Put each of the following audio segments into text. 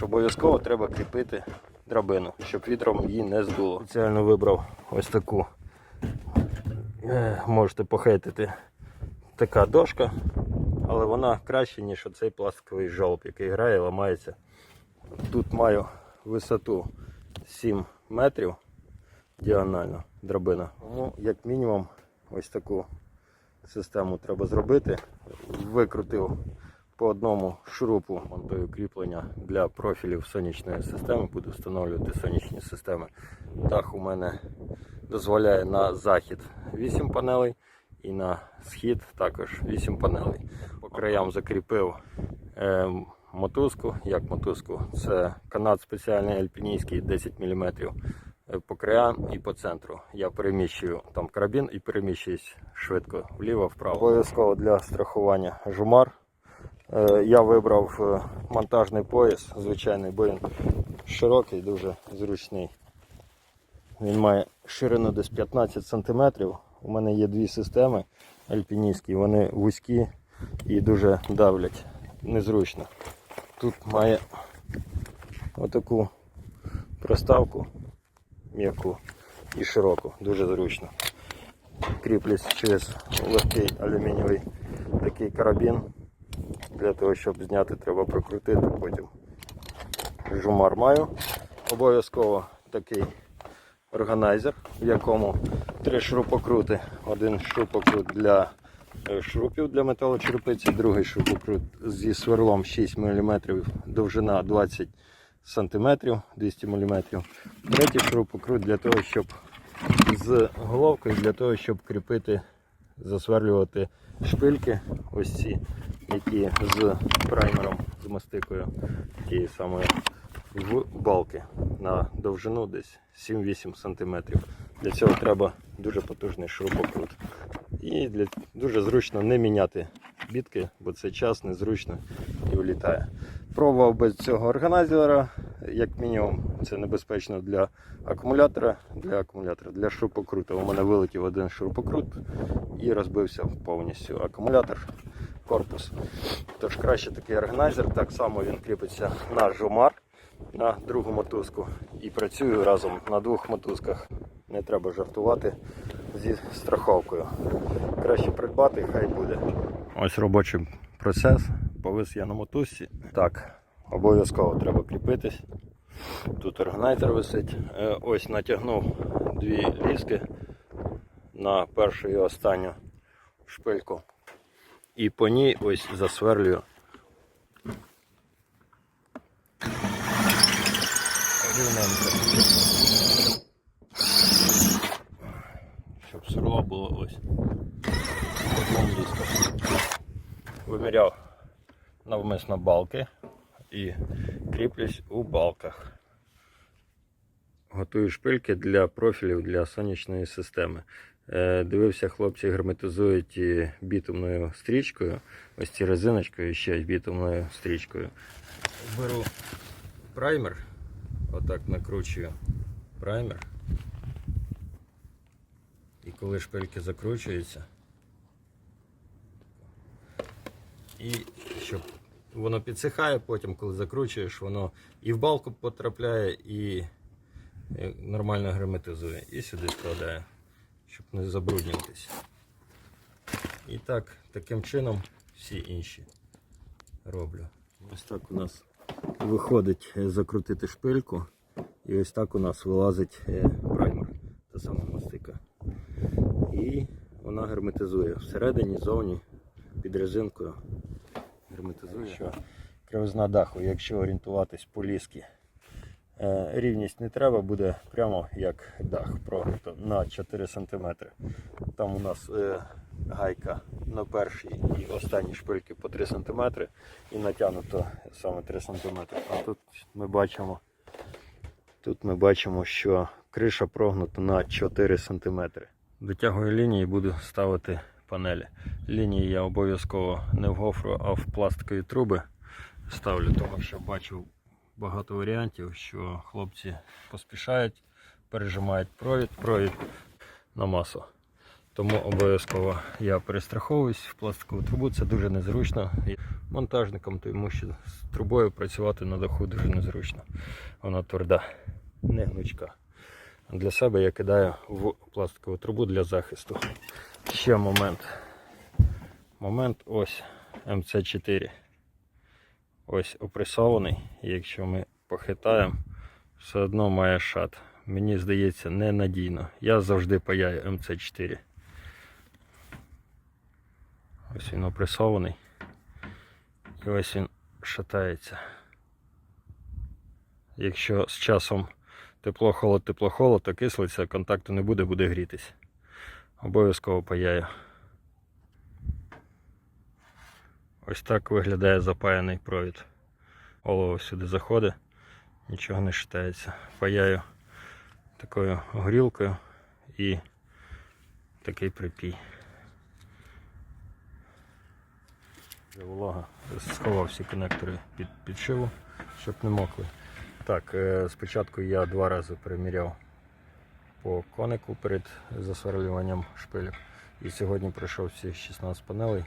Також обов'язково треба кріпити драбину, щоб вітром її не здуло. Спеціально вибрав ось таку, е, можете похейтити, така дошка, але вона краще, ніж оцей пластиковий жолоб, який грає і ламається. Тут маю висоту 7 метрів діагонально драбина. Тому, як мінімум, ось таку систему треба зробити. Викрутив по одному шурупу монтую кріплення для профілів сонячної системи. Буду встановлювати сонячні системи. Дах у мене дозволяє на захід 8 панелей і на схід також 8 панелей. По краям закріпив е, мотузку. Як мотузку? Це канат спеціальний альпінійський 10 мм е, по краям і по центру. Я переміщую там карабін і переміщуюсь швидко вліво-вправо. Обов'язково для страхування жумар. Е, Я вибрав е, монтажний пояс, звичайний, бо він широкий, дуже зручний. Він має ширину десь 15 см. У мене є дві системи альпіністські, вони вузькі і дуже давлять. Незручно. Тут має отаку проставку м'яку і широку, дуже зручно. Кріплюсь через легкий алюмінієвий такий карабін. Для того, щоб зняти, треба прокрутити потім. Жумар маю. Обов'язково такий органайзер, в якому три шурупокрути. Один шурупокрут для е, шурупів для металочерепиці, другий шурупокрут зі сверлом 6 мм, довжина 20 см, 200 мм. Третій шурупокрут для того, щоб з головкою, для того, щоб кріпити, засверлювати шпильки, ось ці, які з праймером, з мастикою тієї самої в балки на довжину десь 7-8 см. Для цього треба дуже потужний шурупокрут. І для, дуже зручно не міняти бітки, бо це час незручно і влітає. Пробував без цього органайзера, як мінімум, це небезпечно для акумулятора. Для акумулятора, для шурупокрута. У мене вилетів один шурупокрут і розбився повністю акумулятор, корпус. Тож краще такий органайзер, так само він кріпиться на жумар на другу мотузку і працюю разом на двох мотузках. Не треба жартувати зі страховкою. Краще придбати, хай буде. Ось робочий процес. Повис я на мотузці. Так, обов'язково треба кріпитись. Тут органайзер висить. Е, Ось натягнув дві ліски на першу і останню шпильку. І по ній ось засверлюю рівненько. Щоб сверло було ось. Виміряв навмисно балки і кріплюсь у балках. Готую шпильки для профілів для сонячної системи. Е, Дивився, хлопці герметизують бітумною стрічкою, ось ці резиночкою ще бітумною стрічкою. Беру праймер, отак накручую праймер. І коли шпильки закручуються, і щоб воно підсихає, потім, коли закручуєш, воно і в балку потрапляє, і е, нормально герметизує. І сюди складає, щоб не забруднюватися. І так, таким чином всі інші роблю. Ось так у нас виходить е, закрутити шпильку. І ось так у нас вилазить е, праймер, та сама мастика. І вона герметизує всередині, зовні, під резинкою. Герметизує. Що кривизна даху, якщо орієнтуватись по ліскі, е, рівність не треба, буде прямо як дах, прогнуто на 4 см. Там у нас е, гайка на першій і останній шпильки по 3 см і натягнуто саме 3 см. А тут ми бачимо, тут ми бачимо, що криша прогнута на 4 см. Дотягую лінії і буду ставити панелі. Лінії я обов'язково не в гофру, а в пластикові труби ставлю, тому що бачу багато варіантів, що хлопці поспішають, пережимають провід, провід на масу. Тому обов'язково я перестраховуюсь в пластикову трубу, це дуже незручно. Монтажникам, тому що з трубою працювати на даху дуже незручно. Вона тверда, не гнучка. Для себе я кидаю в пластикову трубу для захисту. Ще момент. Момент ось МЦ4. Ось опресований. Якщо ми похитаємо, все одно має шат. Мені здається, ненадійно. Я завжди паяю МЦ4. Ось він опресований. І ось він шатається. Якщо з часом тепло-холод, тепло-холод, то кислиця, контакту не буде, буде грітись. Обов'язково паяю. Ось так виглядає запаяний провід. Олово сюди заходить, нічого не шатається. Паяю такою горілкою і такий припій. Волога сховав всі конектори під підшиву, щоб не мокли. Так, е, спочатку я два рази переміряв по конику перед засверлюванням шпилек. І сьогодні пройшов всі 16 панелей,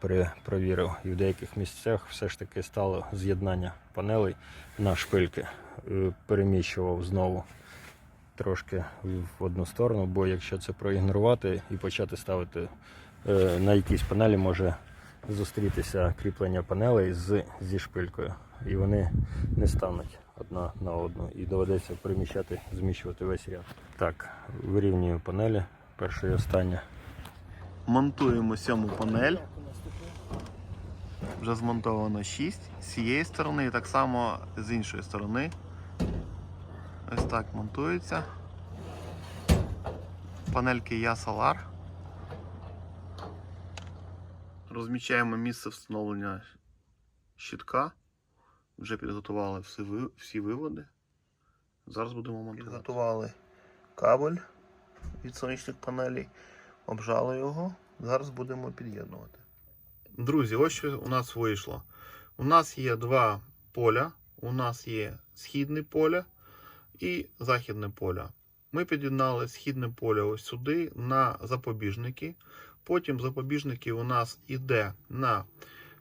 перепровірив. І в деяких місцях все ж таки стало з'єднання панелей на шпильки. Е, Переміщував знову трошки в одну сторону, бо якщо це проігнорувати і почати ставити е, на якійсь панелі, може зустрітися кріплення панелей з, зі шпилькою. І вони не стануть одна на одну. І доведеться переміщати, зміщувати весь ряд. Так, вирівнюю панелі, перша і остання. Монтуємо сьому панель. Вже змонтовано 6 з цієї сторони і так само з іншої сторони. Ось так монтується. Панельки Я Solar. Розміщаємо місце встановлення щитка. Вже підготували всі, всі виводи. Зараз будемо монтувати. Підготували кабель від сонячних панелей, обжали його. Зараз будемо під'єднувати. Друзі, ось що у нас вийшло. У нас є два поля. У нас є східне поле і західне поле. Ми під'єднали східне поле ось сюди на запобіжники. Потім запобіжники у нас іде на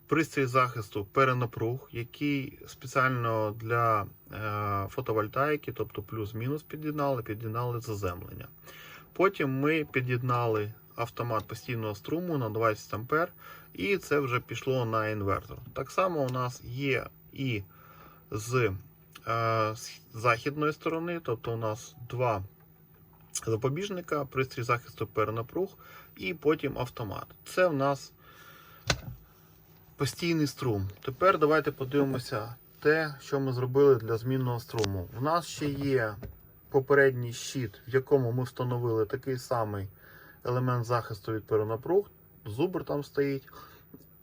пристрій захисту перенапруг, який спеціально для е, фотовольтаїки, тобто плюс-мінус під'єднали, під'єднали заземлення. Потім ми під'єднали автомат постійного струму на 20 А, і це вже пішло на інвертор. Так само у нас є і з е, західної сторони, тобто у нас два запобіжника, пристрій захисту перенапруг і потім автомат. Це у нас постійний струм. Тепер давайте подивимося те, що ми зробили для змінного струму. У нас ще є попередній щит, в якому ми встановили такий самий елемент захисту від перенапруг. Зубр там стоїть.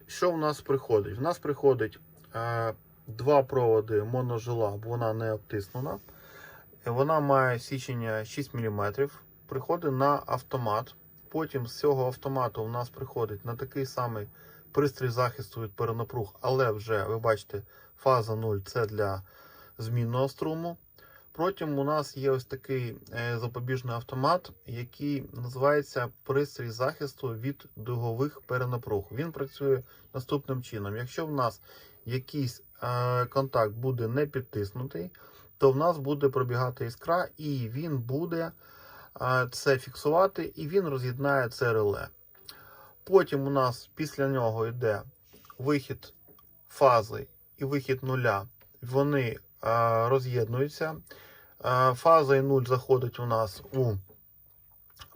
Що в нас приходить? В нас приходить е, два проводи моножила, бо вона не обтиснена. Вона має січення 6 мм. Приходить на автомат. Потім з цього автомату у нас приходить на такий самий пристрій захисту від перенапруг, але вже ви бачите, фаза 0 це для змінного струму. Потім у нас є ось такий е, запобіжний автомат, який називається пристрій захисту від дугових перенапруг. Він працює наступним чином. Якщо в нас якийсь е, контакт буде не підтиснутий, то в нас буде пробігати іскра, і він буде е, це фіксувати, і він роз'єднає це реле. Потім у нас після нього йде вихід фази і вихід нуля. Вони роз'єднуються. Е, Фаза і нуль заходить у нас у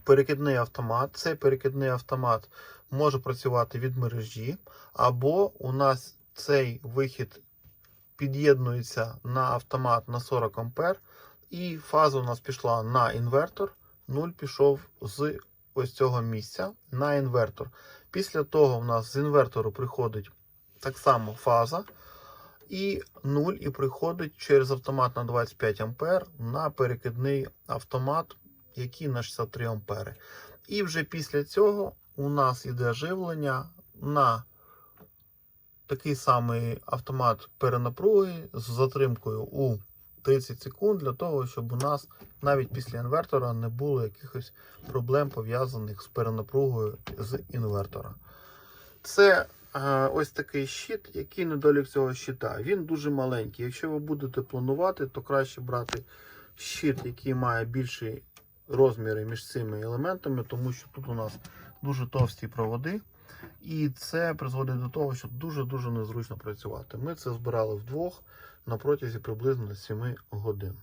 перекидний автомат. Цей перекидний автомат може працювати від мережі, або у нас цей вихід під'єднується на автомат на 40 А, і фаза у нас пішла на інвертор. 0 пішов з ось цього місця на інвертор. Після того у нас з інвертору приходить так само фаза. І 0 і приходить через автомат на 25 А на перекидний автомат, який на 63 А. І вже після цього у нас іде живлення на такий самий автомат перенапруги з затримкою у 30 секунд для того, щоб у нас навіть після інвертора не було якихось проблем пов'язаних з перенапругою з інвертора. Це ось такий щит, який недолік цього щита. Він дуже маленький. Якщо ви будете планувати, то краще брати щит, який має більші розміри між цими елементами, тому що тут у нас дуже товсті проводи. І це призводить до того, що дуже-дуже незручно працювати. Ми це збирали вдвох на протязі приблизно 7 годин.